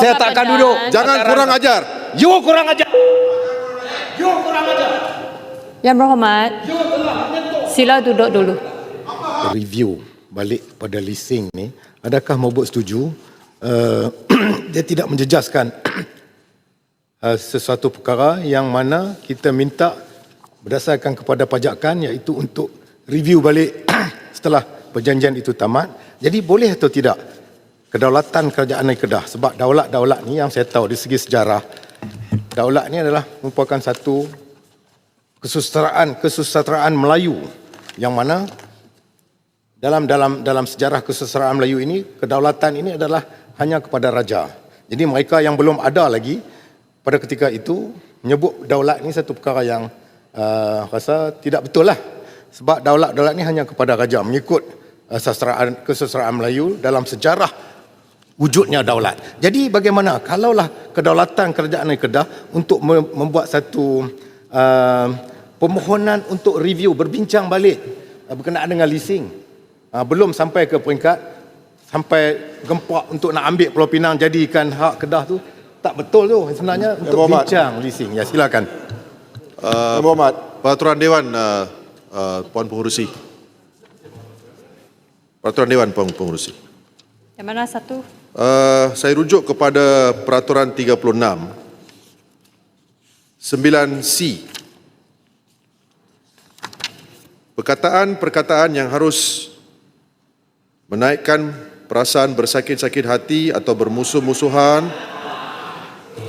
Saya tak akan duduk. Jangan kurang ajar. You kurang ajar. You kurang ajar. Yang berhormat, sila duduk dulu. review balik pada leasing ni adakah Mobot setuju uh, dia tidak menjejaskan uh, sesuatu perkara yang mana kita minta berdasarkan kepada pajakan iaitu untuk review balik setelah perjanjian itu tamat jadi boleh atau tidak kedaulatan kerajaan negeri Kedah sebab daulat-daulat ni yang saya tahu dari segi sejarah daulat ni adalah merupakan satu kesusasteraan kesusasteraan Melayu yang mana dalam dalam dalam sejarah kesusasteraan Melayu ini kedaulatan ini adalah hanya kepada raja. Jadi mereka yang belum ada lagi pada ketika itu menyebut daulat ini satu perkara yang uh, rasa tidak betul lah. Sebab daulat-daulat ini hanya kepada raja mengikut uh, sastraan kesusasteraan Melayu dalam sejarah wujudnya daulat. Jadi bagaimana kalaulah kedaulatan kerajaan negeri Kedah untuk mem- membuat satu uh, permohonan untuk review berbincang balik uh, berkenaan dengan leasing. Uh, belum sampai ke peringkat sampai gempak untuk nak ambil Pulau Pinang jadikan hak Kedah tu tak betul tu sebenarnya untuk Berhormat. bincang leasing. Ya silakan. Uh, Muhammad. Peraturan Dewan uh, uh, Puan Pengurusi. Peraturan Dewan Puan Pengurusi. Yang mana satu? Uh, saya rujuk kepada Peraturan 36 9C Perkataan-perkataan yang harus menaikkan perasaan bersakit-sakit hati atau bermusuh-musuhan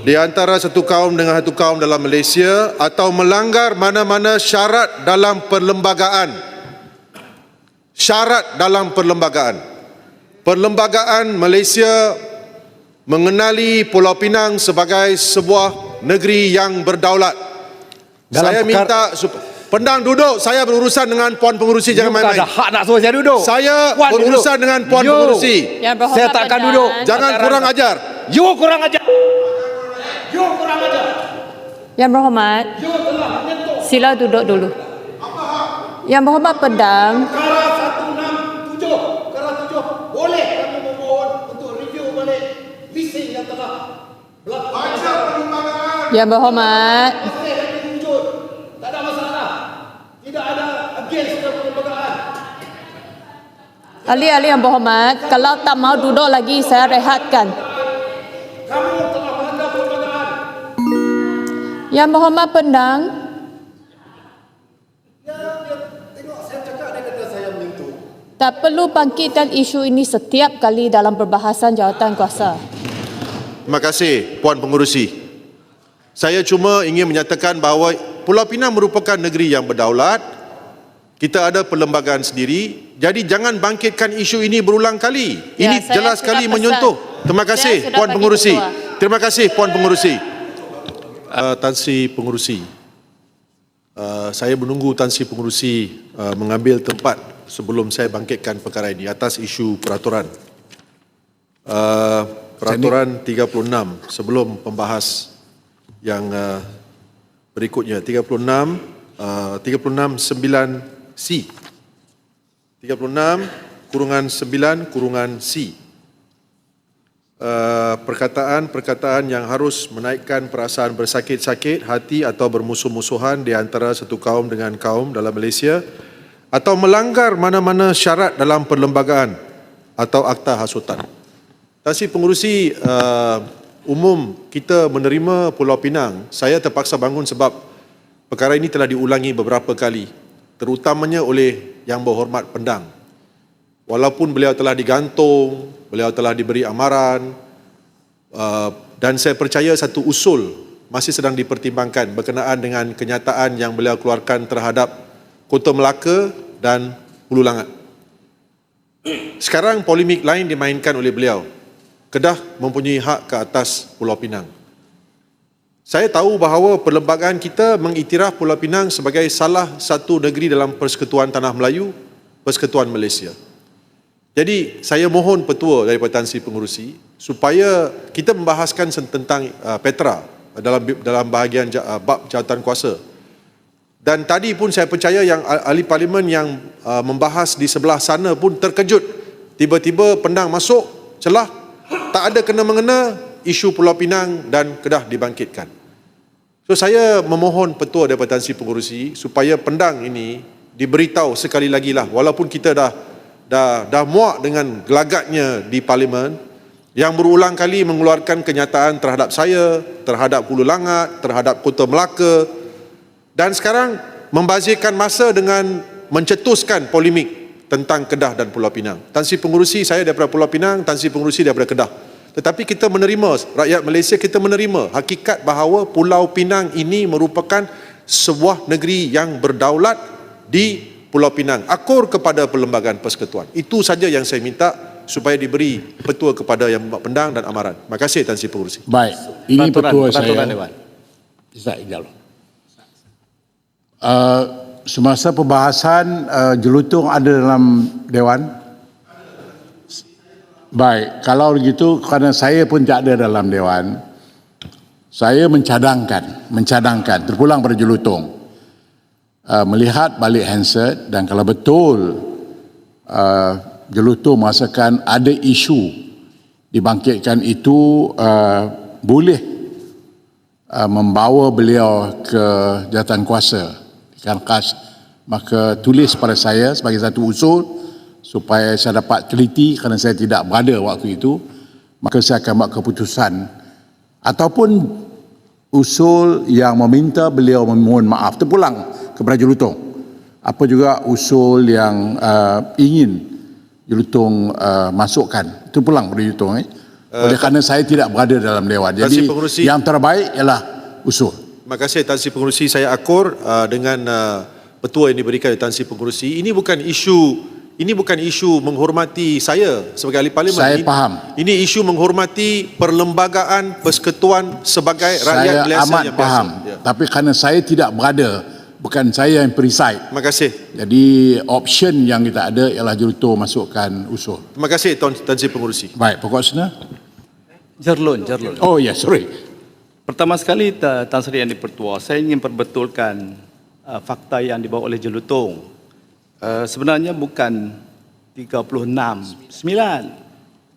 di antara satu kaum dengan satu kaum dalam Malaysia atau melanggar mana-mana syarat dalam perlembagaan. Syarat dalam perlembagaan. Perlembagaan Malaysia mengenali Pulau Pinang sebagai sebuah negeri yang berdaulat. Dalam saya minta sup- pendang duduk, saya berurusan dengan puan pengurusi jangan You main-main. ada hak nak suruh saya duduk. Saya Puan berurusan duduk. dengan puan You. pengurusi. Berhormat Saya tak akan Pendang. duduk. Jangan Antara- kurang ajar. You kurang ajar. You kurang ajar. Yang berhormat, sila duduk dulu. Yang berhormat pedang, Perkara 167, perkara 7 boleh kami memohon untuk review balik leasing yang telah. Baca perlembagaan yang berhormat, masih lagi wujud. Tak ada masalah. Tidak ada against dalam perlembagaan. ahli-ahli yang berhormat, kalau tak mau duduk lagi, saya rehatkan. Kamu telah melanggar perlembagaan. Yang berhormat pendang, Ya, dia tengok saya cakap dia kata saya menyentuh. tak perlu bangkitkan isu ini setiap kali dalam perbahasan jawatan kuasa. Terima kasih Puan Pengurusi. Saya cuma ingin menyatakan bahawa Pulau Pinang merupakan negeri yang berdaulat. Kita ada perlembagaan sendiri. Jadi jangan bangkitkan isu ini berulang kali. Ya, ini saya jelas sekali menyentuh. Terima kasih Puan Pengurusi. Terima kasih Puan Pengurusi. Uh, Tan Sri Pengurusi. Uh, saya menunggu Tan Sri Pengurusi uh, mengambil tempat sebelum saya bangkitkan perkara ini atas isu peraturan. Uh, peraturan 36 sebelum pembahas yang uh, berikutnya. 36 uh, 36 9 C. 36 kurungan 9 kurungan C. Uh, perkataan-perkataan yang harus menaikkan perasaan bersakit-sakit hati atau bermusuh-musuhan di antara satu kaum dengan kaum dalam Malaysia atau melanggar mana-mana syarat dalam perlembagaan atau akta hasutan. Tan Sri Pengurusi uh, umum kita menerima Pulau Pinang, saya terpaksa bangun sebab perkara ini telah diulangi beberapa kali, terutamanya oleh Yang Berhormat Pendang. Walaupun beliau telah digantung, beliau telah diberi amaran, uh, dan saya percaya satu usul masih sedang dipertimbangkan berkenaan dengan kenyataan yang beliau keluarkan terhadap Kota Melaka dan Hulu Langat. Sekarang polemik lain dimainkan oleh beliau. Kedah mempunyai hak ke atas Pulau Pinang. Saya tahu bahawa perlembagaan kita mengiktiraf Pulau Pinang sebagai salah satu negeri dalam Persekutuan Tanah Melayu, Persekutuan Malaysia. Jadi saya mohon petua daripada Tan Sri Pengurusi supaya kita membahaskan tentang uh, Petra dalam dalam bahagian uh, bab jawatan kuasa. Dan tadi pun saya percaya yang ah- ahli parlimen yang uh, membahas di sebelah sana pun terkejut. Tiba-tiba pendang masuk celah tak ada kena mengena isu Pulau Pinang dan Kedah dibangkitkan. So saya memohon petua daripada Sri Pengurusi supaya pendang ini diberitahu sekali lagi lah walaupun kita dah dah dah muak dengan gelagatnya di parlimen yang berulang kali mengeluarkan kenyataan terhadap saya, terhadap Hulu Langat, terhadap Kota Melaka dan sekarang membazirkan masa dengan mencetuskan polemik tentang Kedah dan Pulau Pinang. Tan Sri Pengurusi saya daripada Pulau Pinang, Tan Sri Pengurusi daripada Kedah. Tetapi kita menerima, rakyat Malaysia kita menerima hakikat bahawa Pulau Pinang ini merupakan sebuah negeri yang berdaulat di Pulau Pinang. Akur kepada Perlembagaan Persekutuan. Itu saja yang saya minta supaya diberi petua kepada Yang Membuat Pendang dan Amaran. Terima kasih Tan Sri Pengurusi. Baik, ini Peraturan- petua peraturan saya. Dewan. Bisa, Ijal. Uh, semasa pembahasan uh, jelutung ada dalam Dewan? Baik, kalau begitu kerana saya pun tak ada dalam Dewan, saya mencadangkan, mencadangkan, terpulang pada jelutung, uh, melihat balik handset dan kalau betul uh, jelutung merasakan ada isu dibangkitkan itu uh, boleh uh, membawa beliau ke jawatan kuasa di Kankas maka tulis pada saya sebagai satu usul supaya saya dapat teliti kerana saya tidak berada waktu itu maka saya akan buat keputusan. Ataupun usul yang meminta beliau memohon maaf terpulang kepada Jelutong apa juga usul yang uh, ingin Jelutong uh, masukkan terpulang kepada Jelutong eh? oleh kerana saya tidak berada dalam dewan jadi yang terbaik ialah usul Terima kasih Tan Sri Pengurusi. Saya akur uh, dengan uh, petua yang diberikan oleh Tan Sri Pengurusi. Ini bukan isu ini bukan isu menghormati saya sebagai ahli parlimen. Saya ini, faham. Ini isu menghormati perlembagaan persekutuan sebagai rakyat saya Malaysia amat yang faham biasa. Ya. tapi kerana saya tidak berada bukan saya yang preside Terima kasih. jadi option yang kita ada ialah Jelutong masukkan usul Terima kasih Tan, Tan Sri Pengurusi. baik pokok sana Jerlun, Jerlun. oh ya yeah, sorry Pertama sekali Ta- Tan Sri Yang Dipertua, saya ingin perbetulkan uh, fakta yang dibawa oleh Jelutong. Uh, sebenarnya bukan 36, 9,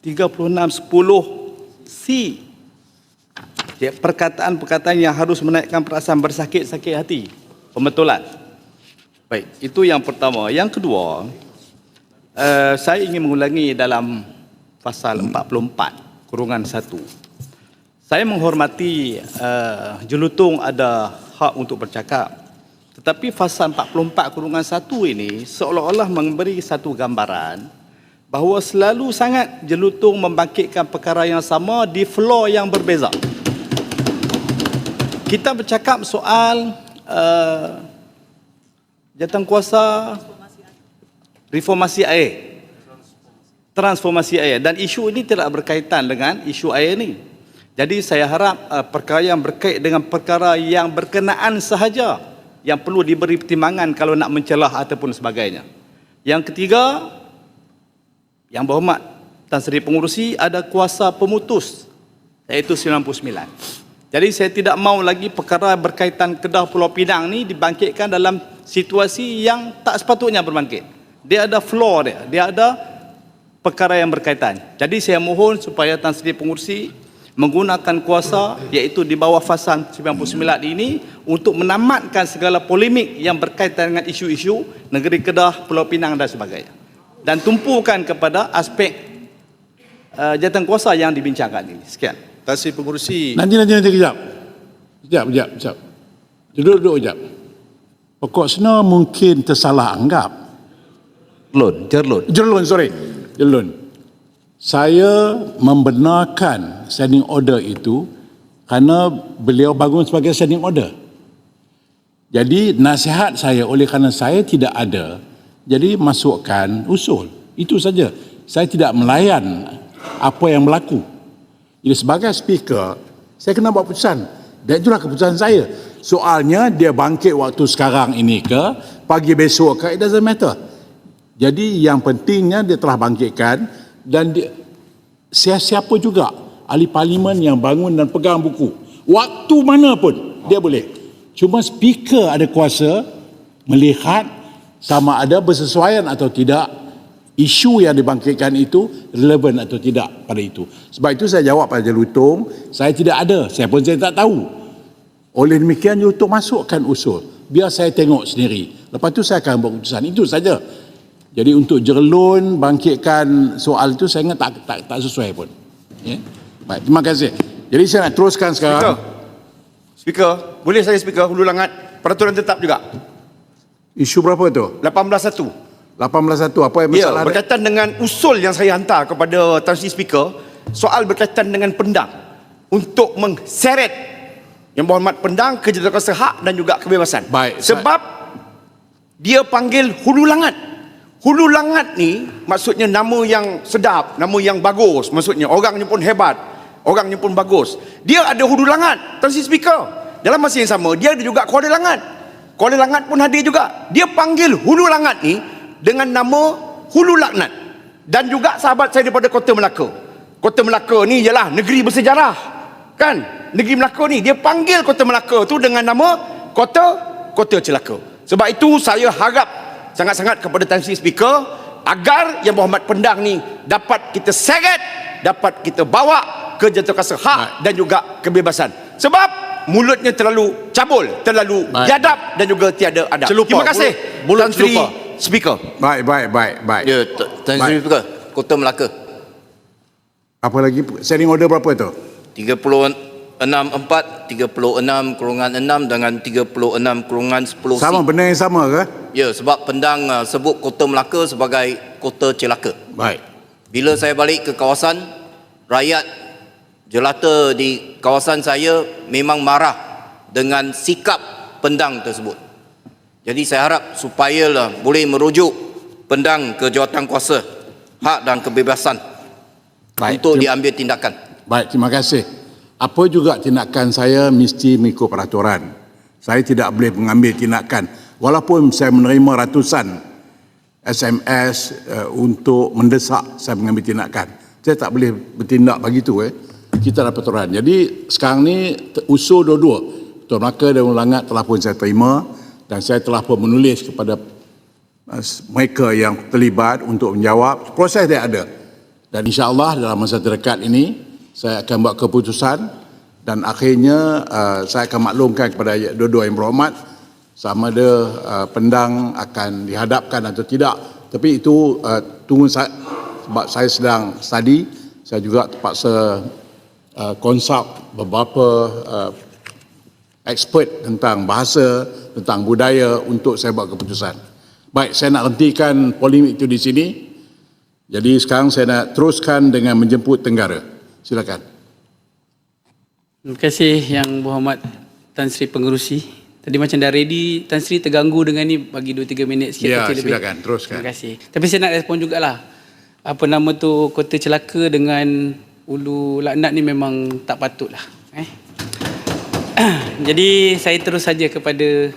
36, 10 C. Ya, perkataan-perkataan yang harus menaikkan perasaan bersakit-sakit hati. Pembetulan. Baik, itu yang pertama. Yang kedua, uh, saya ingin mengulangi dalam pasal 44 kurungan 1. Saya menghormati uh, Jelutong ada hak untuk bercakap. Tetapi fasal 44 kurungan 1 ini seolah-olah memberi satu gambaran bahawa selalu sangat Jelutong membangkitkan perkara yang sama di floor yang berbeza. Kita bercakap soal uh, jawatan kuasa reformasi air transformasi air dan isu ini tidak berkaitan dengan isu air ini. Jadi saya harap uh, perkara yang berkait dengan perkara yang berkenaan sahaja yang perlu diberi pertimbangan kalau nak mencelah ataupun sebagainya. Yang ketiga, yang berhormat Tan Sri Pengurusi ada kuasa pemutus iaitu 99. Jadi saya tidak mau lagi perkara berkaitan Kedah Pulau Pinang ni dibangkitkan dalam situasi yang tak sepatutnya berbangkit. Dia ada floor dia, dia ada perkara yang berkaitan. Jadi saya mohon supaya Tan Sri Pengurusi menggunakan kuasa iaitu di bawah fasal 99 ini untuk menamatkan segala polemik yang berkaitan dengan isu-isu negeri Kedah, Pulau Pinang dan sebagainya. Dan tumpukan kepada aspek uh, jawatan kuasa yang dibincangkan ini. Sekian. Tan Sri Pengurusi. nanti nanti nanti kejap kejap kejap kejap duduk duduk kejap pokok sana mungkin tersalah anggap Jerlun, jerlun. Jelun, sorry. Jelun. Saya membenarkan standing order itu kerana beliau bangun sebagai standing order. Jadi nasihat saya oleh kerana saya tidak ada, jadi masukkan usul. Itu saja. Saya tidak melayan apa yang berlaku. Jadi sebagai speaker, saya kena buat keputusan. Dan itulah keputusan saya. Soalnya dia bangkit waktu sekarang ini ke, pagi besok ke, it doesn't matter. Jadi yang pentingnya dia telah bangkitkan dan dia, siapa juga ahli parlimen yang bangun dan pegang buku. Waktu mana pun dia boleh. Cuma speaker ada kuasa melihat sama ada bersesuaian atau tidak isu yang dibangkitkan itu relevan atau tidak pada itu. Sebab itu saya jawab pada Jelutong, saya tidak ada, saya pun saya tak tahu. Oleh demikian Jelutong masukkan usul. Biar saya tengok sendiri. Lepas tu saya akan buat keputusan. Itu saja. Jadi untuk jerlun bangkitkan soal itu saya ingat tak tak, tak sesuai pun. Ya. Baik, terima kasih. Jadi saya nak teruskan Speaker. sekarang. Speaker, boleh saya speaker hulu langat peraturan tetap juga. Isu berapa tu? 18.1. 18.1 apa yang Ya, masalah dia? berkaitan dengan usul yang saya hantar kepada Tan Sri Speaker, soal berkaitan dengan pendang untuk mengseret yang berhormat pendang kejadualkuasa hak dan juga kebebasan. Baik, Sebab dia panggil hulu langat. Hulu langat ni maksudnya nama yang sedap, nama yang bagus, maksudnya orangnya pun hebat, orangnya pun bagus. Dia ada hulu langat, Tan Sri Speaker. Dalam masa yang sama, dia ada juga kuala langat. Kuala langat pun hadir juga. Dia panggil hulu langat ni dengan nama hulu laknat. Dan juga sahabat saya daripada Kota Melaka. Kota Melaka ni ialah negeri bersejarah. Kan? Negeri Melaka ni dia panggil Kota Melaka tu dengan nama Kota Kota Celaka. Sebab itu saya harap sangat-sangat kepada Tan Sri Speaker agar yang berhormat pendang ni dapat kita seret, dapat kita bawa ke jadualkuasa hak dan juga kebebasan. Sebab mulutnya terlalu cabul, terlalu Baik. biadab dan juga tiada adab. Celupa, Terima kasih mulut- mulut Tan Sri celupa. Speaker. Baik, baik, baik, baik. Ya, Tan Sri Baik. Speaker, Kota Melaka. Apa lagi? Setting order berapa tu? 36.4, 36 kurungan 6 dengan 36 kurungan 10 Sama, C. benda yang sama ke? Ya, sebab pendang uh, sebut Kota Melaka sebagai Kota Celaka. Baik. Bila saya balik ke kawasan, rakyat jelata di kawasan saya memang marah dengan sikap pendang tersebut. Jadi saya harap supayalah boleh merujuk pendang ke jawatan kuasa hak dan kebebasan Baik, untuk diambil tindakan. Baik, terima kasih. Apa juga tindakan saya mesti mengikut peraturan. Saya tidak boleh mengambil tindakan. Walaupun saya menerima ratusan SMS uh, untuk mendesak saya mengambil tindakan. Saya tak boleh bertindak begitu eh. Kita ada peraturan. Jadi sekarang ni usul dua-dua. Tuan Melaka dan Ulangat telah pun saya terima dan saya telah pun menulis kepada uh, mereka yang terlibat untuk menjawab. Proses dia ada. Dan insya-Allah dalam masa terdekat ini saya akan buat keputusan dan akhirnya uh, saya akan maklumkan kepada dua-dua yang berhormat sama ada uh, pendang akan dihadapkan atau tidak. Tapi itu uh, tunggu saya sebab saya sedang study, saya juga terpaksa uh, consult beberapa uh, expert tentang bahasa, tentang budaya untuk saya buat keputusan. Baik, saya nak hentikan polemik itu di sini. Jadi sekarang saya nak teruskan dengan menjemput Tenggara. Silakan. Terima kasih Yang Berhormat Tan Sri Pengerusi. Tadi macam dah ready, Tan Sri terganggu dengan ni bagi 2-3 minit sikit. Ya, silakan, teruskan. Terima kasih. Tapi saya nak respon jugalah. Apa nama tu, kota celaka dengan ulu laknat ni memang tak patut lah. Eh? Jadi saya terus saja kepada